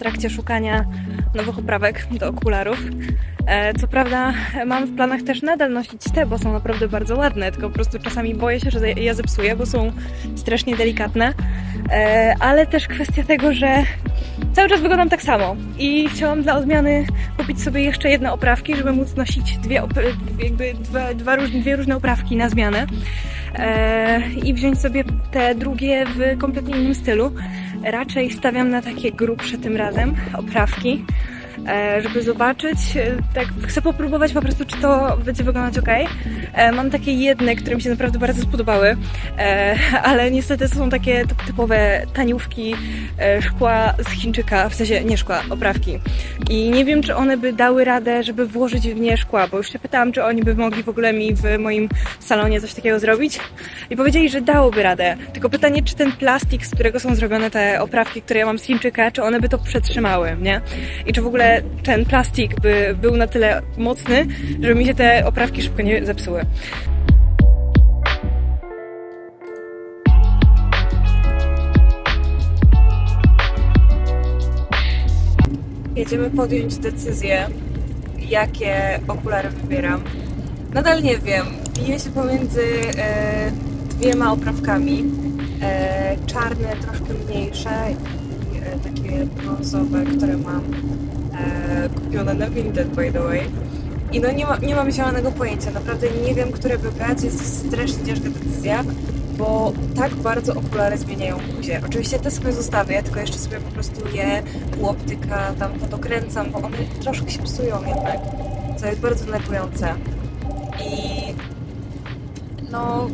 trakcie szukania nowych oprawek do okularów. E, Co prawda mam w planach też nadal nosić te, bo są naprawdę bardzo ładne, tylko po prostu czasami boję się, że je zepsuję, bo są strasznie delikatne. E, Ale też kwestia tego, że cały czas wyglądam tak samo i chciałam dla odmiany kupić sobie jeszcze jedne oprawki, żeby móc nosić dwie, jakby dwa, dwa dwie różne oprawki na zmianę e, i wziąć sobie te drugie w kompletnie innym stylu. Raczej stawiam na takie grubsze tym razem oprawki, żeby zobaczyć, e, tak chcę popróbować po prostu, czy to będzie wyglądać ok. E, mam takie jedne, które mi się naprawdę bardzo spodobały, e, ale niestety są takie typ- typowe taniówki e, szkła z Chińczyka, w sensie nie szkła, oprawki. I nie wiem, czy one by dały radę, żeby włożyć w nie szkła, bo już się pytałam, czy oni by mogli w ogóle mi w moim salonie coś takiego zrobić. I powiedzieli, że dałoby radę. Tylko pytanie, czy ten plastik, z którego są zrobione te oprawki, które ja mam z Chińczyka, czy one by to przetrzymały, nie? I czy w ogóle ten plastik by był na tyle mocny, żeby mi się te oprawki szybko nie zepsuły. Jedziemy podjąć decyzję, jakie okulary wybieram. Nadal nie wiem. Biję się pomiędzy e, dwiema oprawkami. E, czarne, troszkę mniejsze i e, takie brązowe, które mam kupione na Vinted, by the way. I no nie, ma, nie mam zielonego pojęcia. Naprawdę nie wiem, które wybrać. Jest to strasznie ciężka decyzja, bo tak bardzo okulary zmieniają buzię. Oczywiście te sobie zostawię, tylko jeszcze sobie po prostu je u optyka tam podokręcam, bo one troszkę się psują jednak, co jest bardzo denerwujące. I no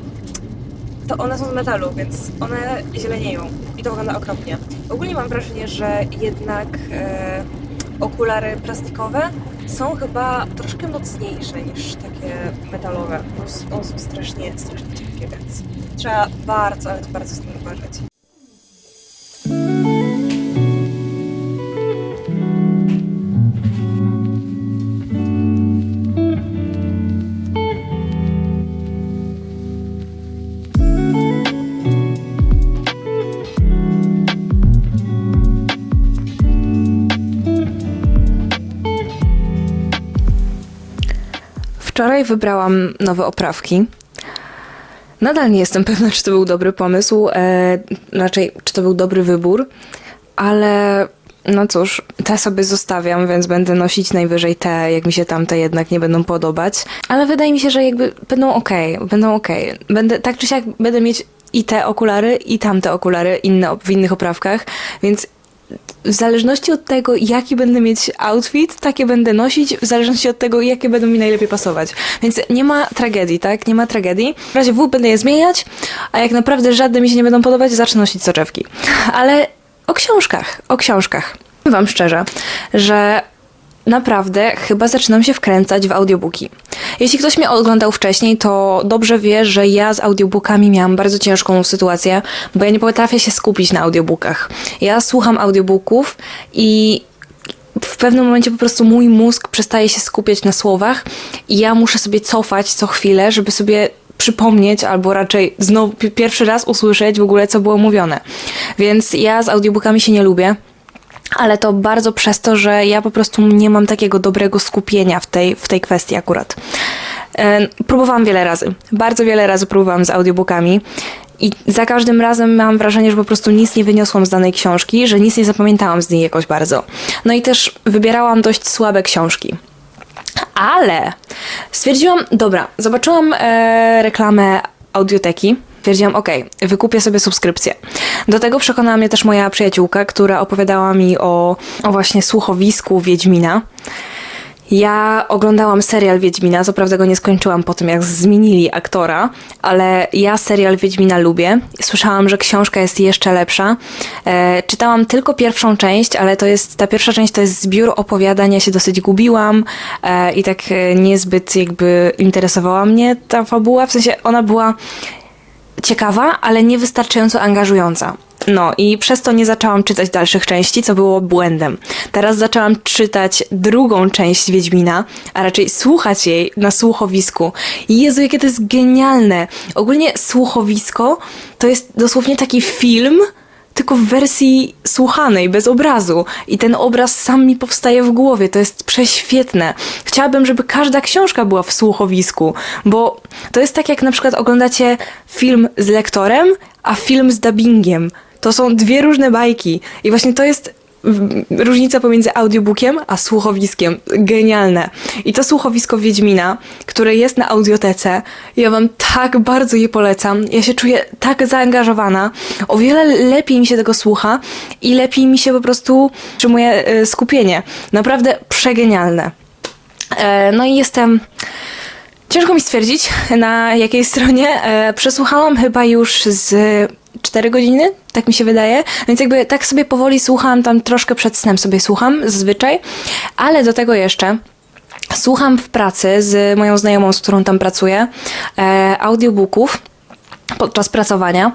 to one są z metalu, więc one zielenieją i to wygląda okropnie. Ogólnie mam wrażenie, że jednak e, okulary plastikowe są chyba troszkę mocniejsze niż takie metalowe. Prostu One są strasznie, strasznie cienkie, więc trzeba bardzo, ale to bardzo z tym uważać. Wczoraj wybrałam nowe oprawki. Nadal nie jestem pewna, czy to był dobry pomysł, e, raczej czy to był dobry wybór, ale no cóż, te sobie zostawiam, więc będę nosić najwyżej te, jak mi się tamte jednak nie będą podobać. Ale wydaje mi się, że jakby będą ok, będą ok. Będę, tak czy siak będę mieć i te okulary, i tamte okulary inne, w innych oprawkach, więc w zależności od tego, jaki będę mieć outfit, takie będę nosić, w zależności od tego, jakie będą mi najlepiej pasować. Więc nie ma tragedii, tak? Nie ma tragedii. W razie W będę je zmieniać, a jak naprawdę żadne mi się nie będą podobać, zacznę nosić soczewki. Ale o książkach, o książkach. Wam szczerze, że naprawdę chyba zaczynam się wkręcać w audiobooki. Jeśli ktoś mnie oglądał wcześniej, to dobrze wie, że ja z audiobookami miałam bardzo ciężką sytuację, bo ja nie potrafię się skupić na audiobookach. Ja słucham audiobooków i w pewnym momencie po prostu mój mózg przestaje się skupiać na słowach i ja muszę sobie cofać co chwilę, żeby sobie przypomnieć, albo raczej znowu pi- pierwszy raz usłyszeć w ogóle, co było mówione. Więc ja z audiobookami się nie lubię. Ale to bardzo przez to, że ja po prostu nie mam takiego dobrego skupienia w tej, w tej kwestii akurat. Próbowałam wiele razy. Bardzo wiele razy próbowałam z audiobookami. I za każdym razem mam wrażenie, że po prostu nic nie wyniosłam z danej książki, że nic nie zapamiętałam z niej jakoś bardzo. No i też wybierałam dość słabe książki. Ale stwierdziłam, dobra, zobaczyłam e, reklamę audioteki. Stwierdziłam, okej, wykupię sobie subskrypcję. Do tego przekonała mnie też moja przyjaciółka, która opowiadała mi o, o właśnie słuchowisku Wiedźmina. Ja oglądałam serial Wiedźmina, co prawda go nie skończyłam po tym, jak zmienili aktora, ale ja serial Wiedźmina lubię. Słyszałam, że książka jest jeszcze lepsza. E, czytałam tylko pierwszą część, ale to jest, ta pierwsza część to jest zbiór opowiadań, ja się dosyć gubiłam e, i tak e, niezbyt jakby interesowała mnie ta fabuła, w sensie ona była ciekawa, ale niewystarczająco angażująca. No i przez to nie zaczęłam czytać dalszych części, co było błędem. Teraz zaczęłam czytać drugą część Wiedźmina, a raczej słuchać jej na słuchowisku. Jezu, jakie to jest genialne! Ogólnie słuchowisko to jest dosłownie taki film, tylko w wersji słuchanej, bez obrazu. I ten obraz sam mi powstaje w głowie. To jest prześwietne. Chciałabym, żeby każda książka była w słuchowisku, bo to jest tak, jak na przykład oglądacie film z lektorem, a film z dubbingiem. To są dwie różne bajki. I właśnie to jest różnica pomiędzy audiobookiem a słuchowiskiem. Genialne. I to słuchowisko Wiedźmina, które jest na audiotece, ja wam tak bardzo je polecam. Ja się czuję tak zaangażowana. O wiele lepiej mi się tego słucha i lepiej mi się po prostu utrzymuje e, skupienie. Naprawdę przegenialne. E, No i jestem. Ciężko mi stwierdzić, na jakiej stronie. E, przesłuchałam chyba już z 4 godziny, tak mi się wydaje. Więc jakby tak sobie powoli słuchałam, tam troszkę przed snem sobie słucham, zazwyczaj. Ale do tego jeszcze słucham w pracy z moją znajomą, z którą tam pracuję, e, audiobooków podczas pracowania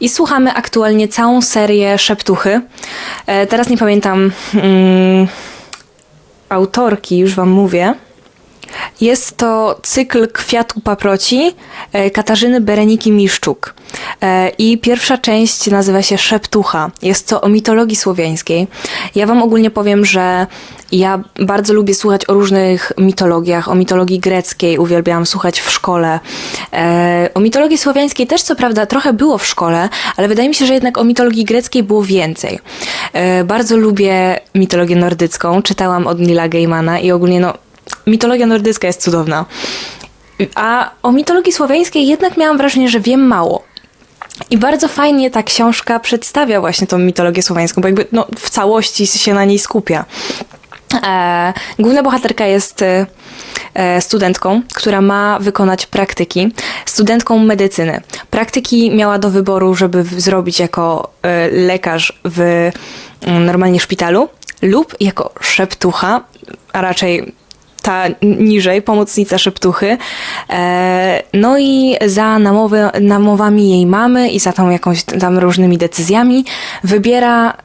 i słuchamy aktualnie całą serię Szeptuchy. E, teraz nie pamiętam mm, autorki, już wam mówię. Jest to cykl Kwiatu Paproci e, Katarzyny Bereniki Miszczuk. E, I pierwsza część nazywa się Szeptucha. Jest to o mitologii słowiańskiej. Ja Wam ogólnie powiem, że ja bardzo lubię słuchać o różnych mitologiach, o mitologii greckiej, uwielbiałam słuchać w szkole. E, O mitologii słowiańskiej też co prawda trochę było w szkole, ale wydaje mi się, że jednak o mitologii greckiej było więcej. Bardzo lubię mitologię nordycką, czytałam od Nila Gaimana i ogólnie no, mitologia nordycka jest cudowna. A o mitologii słowiańskiej jednak miałam wrażenie, że wiem mało. I bardzo fajnie ta książka przedstawia właśnie tą mitologię słowiańską, bo jakby no, w całości się na niej skupia. E, główna bohaterka jest e, studentką, która ma wykonać praktyki, studentką medycyny. Praktyki miała do wyboru, żeby zrobić jako e, lekarz w mm, normalnie szpitalu lub jako szeptucha, a raczej ta niżej, pomocnica szeptuchy. E, no i za namowy, namowami jej mamy i za tą jakąś tam różnymi decyzjami wybiera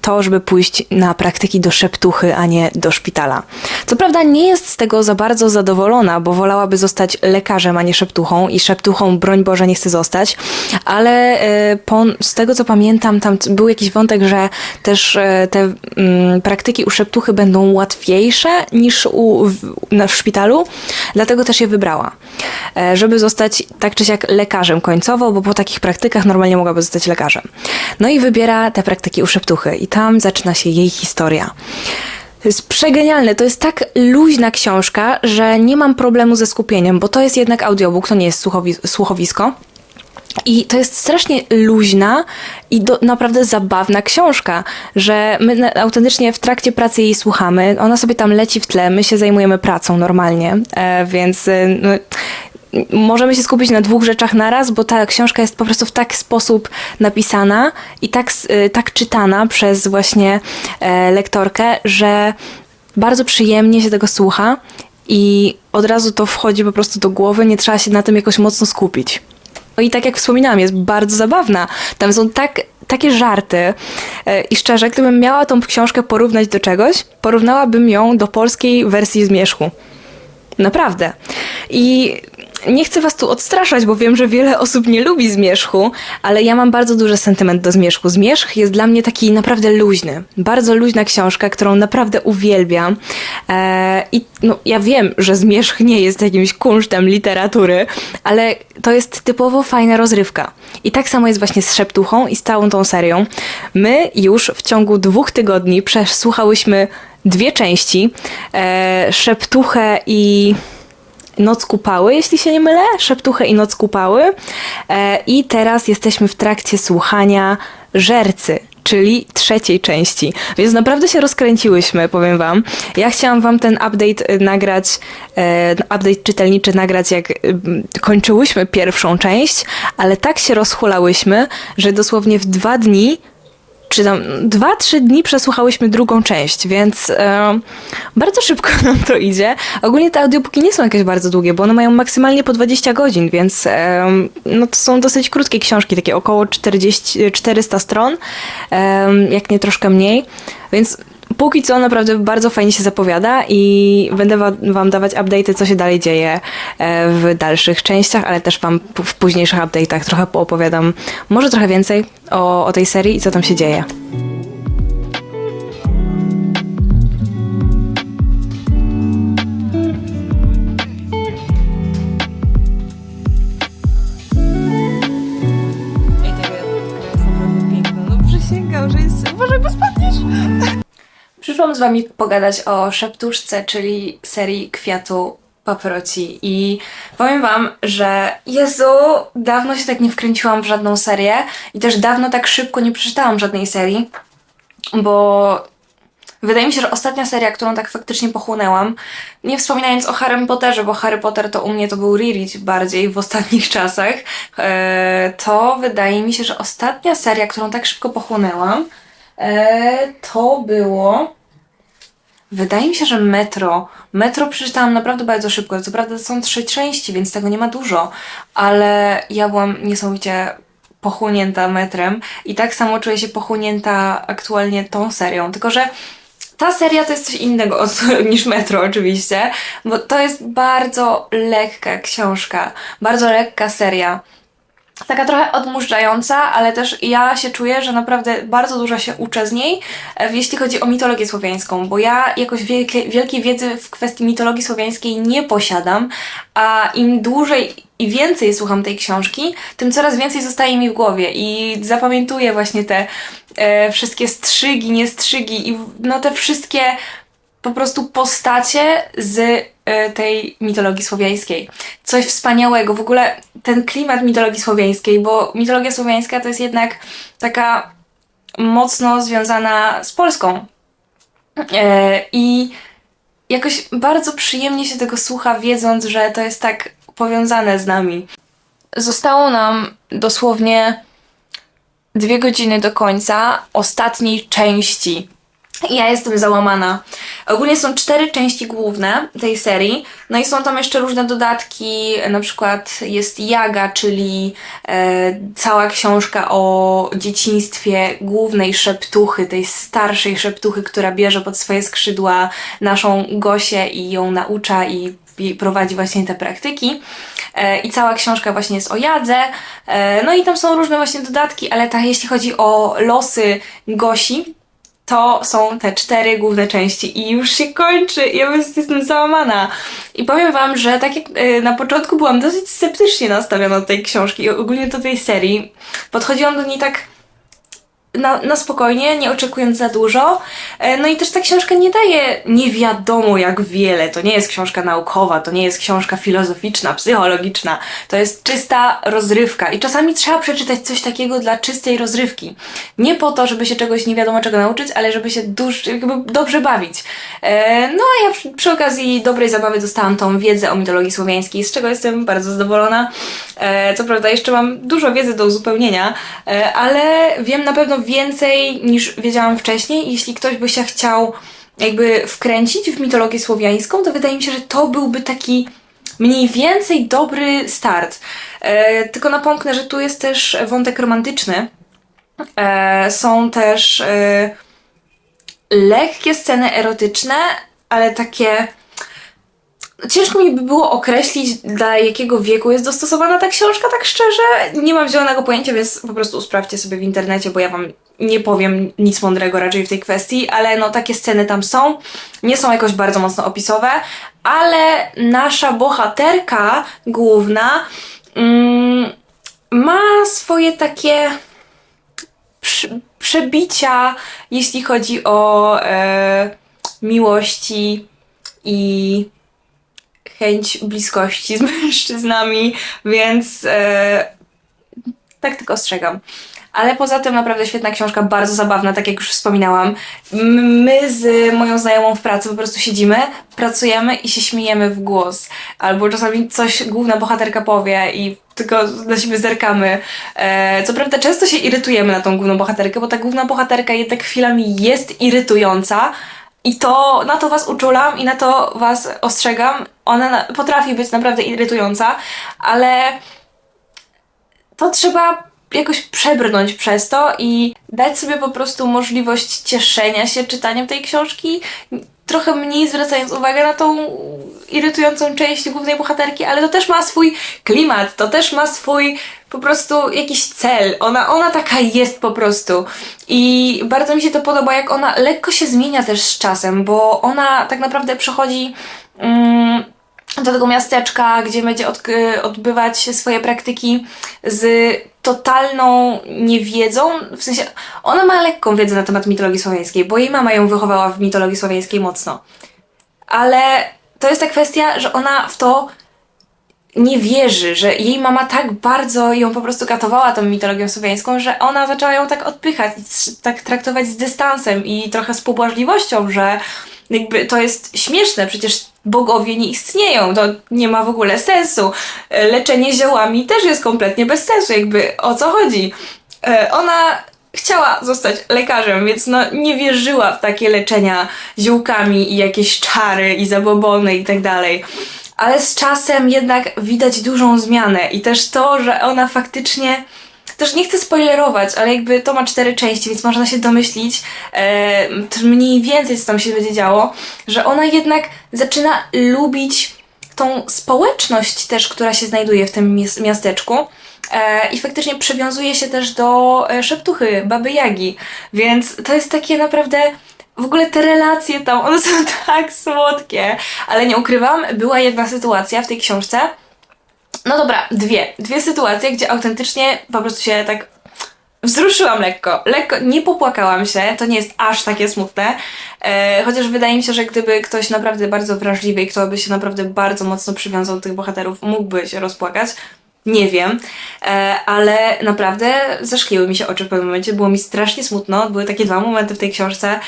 to, żeby pójść na praktyki do szeptuchy, a nie do szpitala. Co prawda nie jest z tego za bardzo zadowolona, bo wolałaby zostać lekarzem, a nie szeptuchą i szeptuchą, broń Boże, nie chce zostać, ale e, po, z tego co pamiętam, tam był jakiś wątek, że też e, te mm, praktyki u szeptuchy będą łatwiejsze niż u, w, na, w szpitalu, dlatego też je wybrała, e, żeby zostać tak czy siak lekarzem końcowo, bo po takich praktykach normalnie mogłaby zostać lekarzem. No i wybiera te praktyki u szeptuchy i tam zaczyna się jej historia. To jest przegenialne, to jest tak luźna książka, że nie mam problemu ze skupieniem, bo to jest jednak audiobook, to nie jest słuchowi- słuchowisko. I to jest strasznie luźna i do, naprawdę zabawna książka, że my autentycznie w trakcie pracy jej słuchamy. Ona sobie tam leci w tle, my się zajmujemy pracą normalnie, e, więc e, no, możemy się skupić na dwóch rzeczach naraz, bo ta książka jest po prostu w taki sposób napisana i tak, y, tak czytana przez właśnie e, lektorkę, że bardzo przyjemnie się tego słucha i od razu to wchodzi po prostu do głowy, nie trzeba się na tym jakoś mocno skupić. No i tak jak wspominałam, jest bardzo zabawna. Tam są tak, takie żarty e, i szczerze, gdybym miała tą książkę porównać do czegoś, porównałabym ją do polskiej wersji Zmierzchu. Naprawdę. I nie chcę was tu odstraszać, bo wiem, że wiele osób nie lubi zmierzchu, ale ja mam bardzo duży sentyment do zmierzchu. Zmierzch jest dla mnie taki naprawdę luźny. Bardzo luźna książka, którą naprawdę uwielbiam. E, I no, ja wiem, że zmierzch nie jest jakimś kunsztem literatury, ale to jest typowo fajna rozrywka. I tak samo jest właśnie z Szeptuchą i z całą tą serią. My już w ciągu dwóch tygodni przesłuchałyśmy dwie części. E, Szeptuchę i Noc Kupały, jeśli się nie mylę. Szeptuchę i Noc Kupały. E, I teraz jesteśmy w trakcie słuchania Żercy, czyli trzeciej części. Więc naprawdę się rozkręciłyśmy, powiem wam. Ja chciałam wam ten update y, nagrać, e, update czytelniczy nagrać, jak kończyłyśmy pierwszą część, ale tak się rozhulałyśmy, że dosłownie w dwa dni czy tam dwa, trzy dni przesłuchałyśmy drugą część, więc e, bardzo szybko nam to idzie. Ogólnie te audiobooki nie są jakieś bardzo długie, bo one mają maksymalnie po 20 godzin, więc e, no to są dosyć krótkie książki, takie około 40, 400 stron, e, jak nie troszkę mniej, więc póki co naprawdę bardzo fajnie się zapowiada i będę wa- wam dawać update'y, co się dalej dzieje e, w dalszych częściach, ale też wam w późniejszych update'ach trochę poopowiadam, może trochę więcej o, o tej serii i co tam się dzieje. Przyszłam z wami pogadać o Szeptuszce, czyli serii kwiatu paproci. I powiem wam, że Jezu, dawno się tak nie wkręciłam w żadną serię i też dawno tak szybko nie przeczytałam żadnej serii, bo wydaje mi się, że ostatnia seria, którą tak faktycznie pochłonęłam, nie wspominając o Harry Potterze, bo Harry Potter to u mnie to był reread bardziej w ostatnich czasach, e, to wydaje mi się, że ostatnia seria, którą tak szybko pochłonęłam, e, to było... Wydaje mi się, że Metro. Metro przeczytałam naprawdę bardzo szybko. Co prawda są trzy części, więc tego nie ma dużo, ale ja byłam niesamowicie pochłonięta metrem i tak samo czuję się pochłonięta aktualnie tą serią. Tylko, że ta seria to jest coś innego od, niż Metro oczywiście, bo to jest bardzo lekka książka, bardzo lekka seria. Taka trochę odmurzająca, ale też ja się czuję, że naprawdę bardzo dużo się uczę z niej, e, jeśli chodzi o mitologię słowiańską, bo ja jakoś wielkie, wielkiej wiedzy w kwestii mitologii słowiańskiej nie posiadam, a im dłużej i więcej słucham tej książki, tym coraz więcej zostaje mi w głowie i zapamiętuję właśnie te e, wszystkie strzygi, niestrzygi i no te wszystkie po prostu postacie z tej mitologii słowiańskiej. Coś wspaniałego. W ogóle ten klimat mitologii słowiańskiej, bo mitologia słowiańska to jest jednak taka mocno związana z Polską. E, I jakoś bardzo przyjemnie się tego słucha, wiedząc, że to jest tak powiązane z nami. Zostało nam dosłownie dwie godziny do końca ostatniej części. Ja jestem załamana. Ogólnie są cztery części główne tej serii, no i są tam jeszcze różne dodatki, na przykład jest Jaga, czyli e, cała książka o dzieciństwie głównej szeptuchy, tej starszej szeptuchy, która bierze pod swoje skrzydła naszą Gosię i ją naucza i prowadzi właśnie te praktyki. E, I cała książka właśnie jest o Jadze. E, no i tam są różne właśnie dodatki, ale tak jeśli chodzi o losy Gosi, to są te cztery główne części i już się kończy. Ja po jestem załamana. I powiem wam, że tak jak y, na początku byłam dosyć sceptycznie nastawiona do tej książki i ogólnie do tej serii, podchodziłam do niej tak na, na spokojnie, nie oczekując za dużo. E, No i też ta książka nie daje nie wiadomo jak wiele. To nie jest książka naukowa, to nie jest książka filozoficzna, psychologiczna. To jest czysta rozrywka. I czasami trzeba przeczytać coś takiego dla czystej rozrywki. Nie po to, żeby się czegoś nie wiadomo czego nauczyć, ale żeby się duż, jakby dobrze bawić. E, No a ja przy, przy okazji dobrej zabawy dostałam tą wiedzę o mitologii słowiańskiej, z czego jestem bardzo zadowolona. E, Co prawda jeszcze mam dużo wiedzy do uzupełnienia, ale wiem na pewno więcej niż wiedziałam wcześniej. Jeśli ktoś by się chciał jakby wkręcić w mitologię słowiańską, to wydaje mi się, że to byłby taki mniej więcej dobry start. E, tylko napomknę, że tu jest też wątek romantyczny. E, są też e, lekkie sceny erotyczne, ale takie. Ciężko mi by było określić, dla jakiego wieku jest dostosowana ta książka, tak szczerze. Nie mam zielonego pojęcia, więc po prostu sprawdźcie sobie w internecie, bo ja wam nie powiem nic mądrego raczej w tej kwestii, ale no takie sceny tam są. Nie są jakoś bardzo mocno opisowe, ale nasza bohaterka główna mm, ma swoje takie przebicia, jeśli chodzi o e, miłości i chęć bliskości z mężczyznami, więc e, tak tylko ostrzegam. Ale poza tym naprawdę świetna książka, bardzo zabawna, tak jak już wspominałam. My z moją znajomą w pracy po prostu siedzimy, pracujemy i się śmiejemy w głos. Albo czasami coś główna bohaterka powie i tylko na siebie zerkamy. E, co prawda często się irytujemy na tą główną bohaterkę, bo ta główna bohaterka jednak chwilami jest irytująca, i to na to was uczulam i na to was ostrzegam. Ona na, potrafi być naprawdę irytująca, ale to trzeba jakoś przebrnąć przez to i dać sobie po prostu możliwość cieszenia się czytaniem tej książki, trochę mniej zwracając uwagę na tą irytującą część głównej bohaterki, ale to też ma swój klimat, to też ma swój po prostu jakiś cel. Ona, ona taka jest po prostu. I bardzo mi się to podoba, jak ona lekko się zmienia też z czasem, bo ona tak naprawdę przechodzi. Mm, do tego miasteczka, gdzie będzie od, odbywać swoje praktyki z totalną niewiedzą, w sensie ona ma lekką wiedzę na temat mitologii słowiańskiej, bo jej mama ją wychowała w mitologii słowiańskiej mocno. Ale to jest ta kwestia, że ona w to nie wierzy, że jej mama tak bardzo ją po prostu katowała tą mitologią słowiańską, że ona zaczęła ją tak odpychać, tak traktować z dystansem i trochę z pobłażliwością, że jakby to jest śmieszne, przecież bogowie nie istnieją, to nie ma w ogóle sensu. Leczenie ziołami też jest kompletnie bez sensu, jakby o co chodzi. E, ona chciała zostać lekarzem, więc no nie wierzyła w takie leczenia ziółkami i jakieś czary i zabobony i tak dalej. Ale z czasem jednak widać dużą zmianę i też to, że ona faktycznie też nie chcę spoilerować, ale jakby to ma cztery części, więc można się domyślić e, mniej więcej, co tam się będzie działo, że ona jednak zaczyna lubić tą społeczność też, która się znajduje w tym miasteczku. E, I faktycznie przywiązuje się też do e, szeptuchy, baby Jagi. Więc to jest takie naprawdę w ogóle te relacje tam, one są tak słodkie. Ale nie ukrywam, była jedna sytuacja w tej książce, no dobra, dwie. Dwie sytuacje, gdzie autentycznie po prostu się tak wzruszyłam lekko. Lekko, nie popłakałam się, to nie jest aż takie smutne. E, chociaż wydaje mi się, że gdyby ktoś naprawdę bardzo wrażliwy i kto by się naprawdę bardzo mocno przywiązał do tych bohaterów, mógłby się rozpłakać. Nie wiem, e, ale naprawdę zaszkliły mi się oczy w pewnym momencie, było mi strasznie smutno. Były takie dwa momenty w tej książce,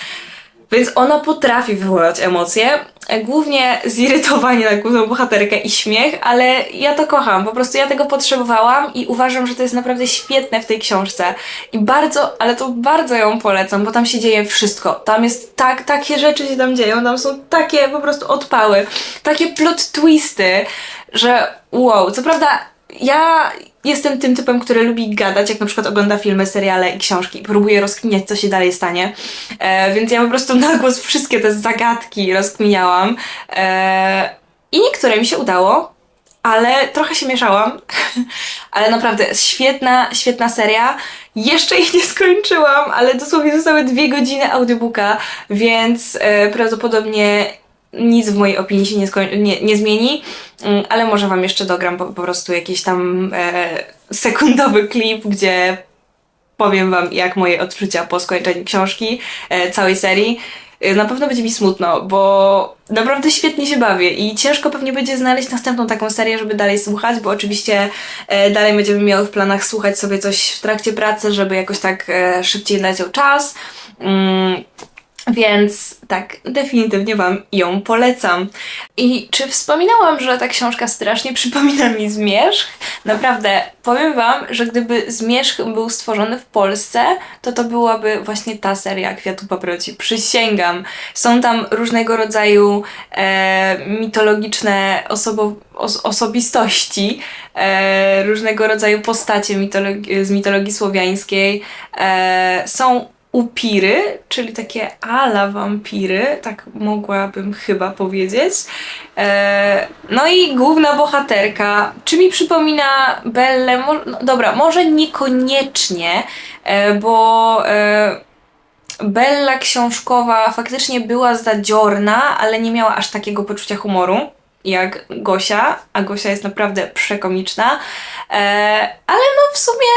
więc ona potrafi wywołać emocje, głównie zirytowanie na główną bohaterkę i śmiech, ale ja to kocham, po prostu ja tego potrzebowałam i uważam, że to jest naprawdę świetne w tej książce. I bardzo, ale to bardzo ją polecam, bo tam się dzieje wszystko. Tam jest tak, takie rzeczy się tam dzieją, tam są takie po prostu odpały, takie plot twisty, że wow, co prawda ja jestem tym typem, który lubi gadać, jak na przykład ogląda filmy, seriale i książki i próbuje rozkminiać, co się dalej stanie. E, więc ja po prostu na głos wszystkie te zagadki rozkminiałam. E, I niektóre mi się udało, ale trochę się mieszałam. ale naprawdę świetna, świetna seria. Jeszcze ich nie skończyłam, ale dosłownie zostały dwie godziny audiobooka, więc e, prawdopodobnie nic w mojej opinii się nie, nie, nie zmieni, mm, ale może Wam jeszcze dogram po, po prostu jakiś tam e, sekundowy klip, gdzie powiem Wam, jak moje odczucia po skończeniu książki, e, całej serii. E, na pewno będzie mi smutno, bo naprawdę świetnie się bawię i ciężko pewnie będzie znaleźć następną taką serię, żeby dalej słuchać, bo oczywiście e, dalej będziemy miały w planach słuchać sobie coś w trakcie pracy, żeby jakoś tak e, szybciej leciał czas. Mm więc tak, definitywnie Wam ją polecam. I czy wspominałam, że ta książka strasznie przypomina mi Zmierzch? Naprawdę, powiem Wam, że gdyby Zmierzch był stworzony w Polsce, to to byłaby właśnie ta seria Kwiatu Paproci. Przysięgam. Są tam różnego rodzaju e, mitologiczne osobo os osobistości, e, różnego rodzaju postacie mitologi z mitologii słowiańskiej. E, są upiry, czyli takie ala wampiry, tak mogłabym chyba powiedzieć. E, no i główna bohaterka, czy mi przypomina Belle? No, dobra, może niekoniecznie, e, bo e, Bella książkowa faktycznie była zadziorna, ale nie miała aż takiego poczucia humoru jak Gosia, a Gosia jest naprawdę przekomiczna. Ale no w sumie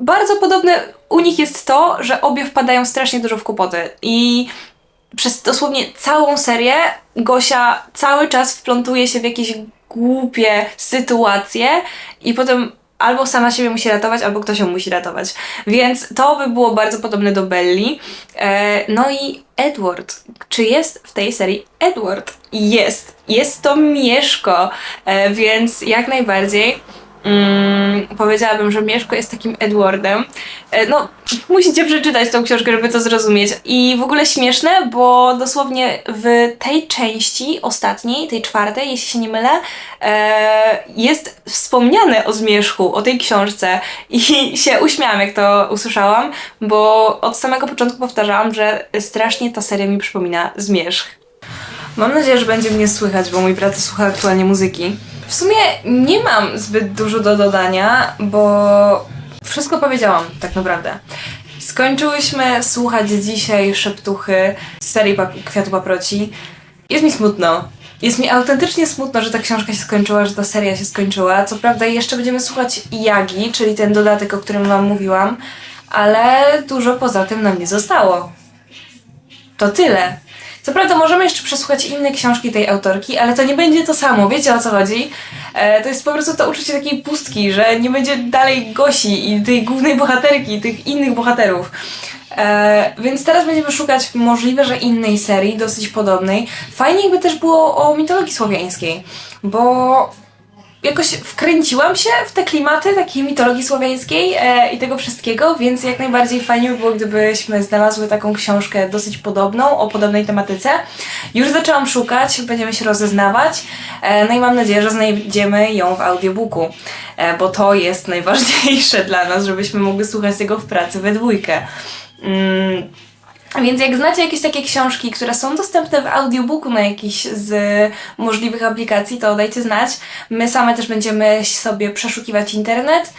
bardzo podobne u nich jest to, że obie wpadają strasznie dużo w kłopoty i przez dosłownie całą serię Gosia cały czas wplątuje się w jakieś głupie sytuacje i potem albo sama siebie musi ratować, albo ktoś ją musi ratować. Więc to by było bardzo podobne do Belli. E, no i Edward. Czy jest w tej serii Edward? Jest. Jest to Mieszko, e, więc jak najbardziej. Mm, powiedziałabym, że Mieszko jest takim Edwardem. E, no, musicie przeczytać tą książkę, żeby to zrozumieć. I w ogóle śmieszne, bo dosłownie w tej części, ostatniej, tej czwartej, jeśli się nie mylę, e, jest wspomniane o Zmierzchu, o tej książce i się uśmiałam, jak to usłyszałam, bo od samego początku powtarzałam, że strasznie ta seria mi przypomina Zmierzch. Mam nadzieję, że będzie mnie słychać, bo mój brat słucha aktualnie muzyki. W sumie nie mam zbyt dużo do dodania, bo wszystko powiedziałam tak naprawdę. Skończyłyśmy słuchać dzisiaj szeptuchy z serii Kwiatu Paproci. Jest mi smutno. Jest mi autentycznie smutno, że ta książka się skończyła, że ta seria się skończyła. Co prawda jeszcze będziemy słuchać Jagi, czyli ten dodatek, o którym wam mówiłam, ale dużo poza tym nam nie zostało. To tyle. Co prawda możemy jeszcze przesłuchać inne książki tej autorki, ale to nie będzie to samo, wiecie o co chodzi? E, to jest po prostu to uczucie takiej pustki, że nie będzie dalej Gosi i tej głównej bohaterki, tych innych bohaterów. E, więc teraz będziemy szukać możliwe, że innej serii, dosyć podobnej. Fajnie jakby też było o mitologii słowiańskiej, bo jakoś wkręciłam się w te klimaty takiej mitologii słowiańskiej e, i tego wszystkiego, więc jak najbardziej fajnie by było, gdybyśmy znalazły taką książkę dosyć podobną, o podobnej tematyce. Już zaczęłam szukać, będziemy się rozeznawać, e, no i mam nadzieję, że znajdziemy ją w audiobooku, e, bo to jest najważniejsze dla nas, żebyśmy mogły słuchać tego w pracy we dwójkę. Mm. Więc jak znacie jakieś takie książki, które są dostępne w audiobooku na jakiejś z możliwych aplikacji, to dajcie znać. My same też będziemy sobie przeszukiwać internet,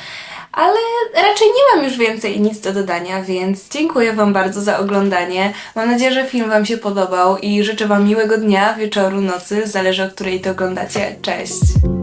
ale raczej nie mam już więcej nic do dodania, więc dziękuję Wam bardzo za oglądanie. Mam nadzieję, że film Wam się podobał i życzę Wam miłego dnia, wieczoru, nocy, zależy o której to oglądacie. Cześć!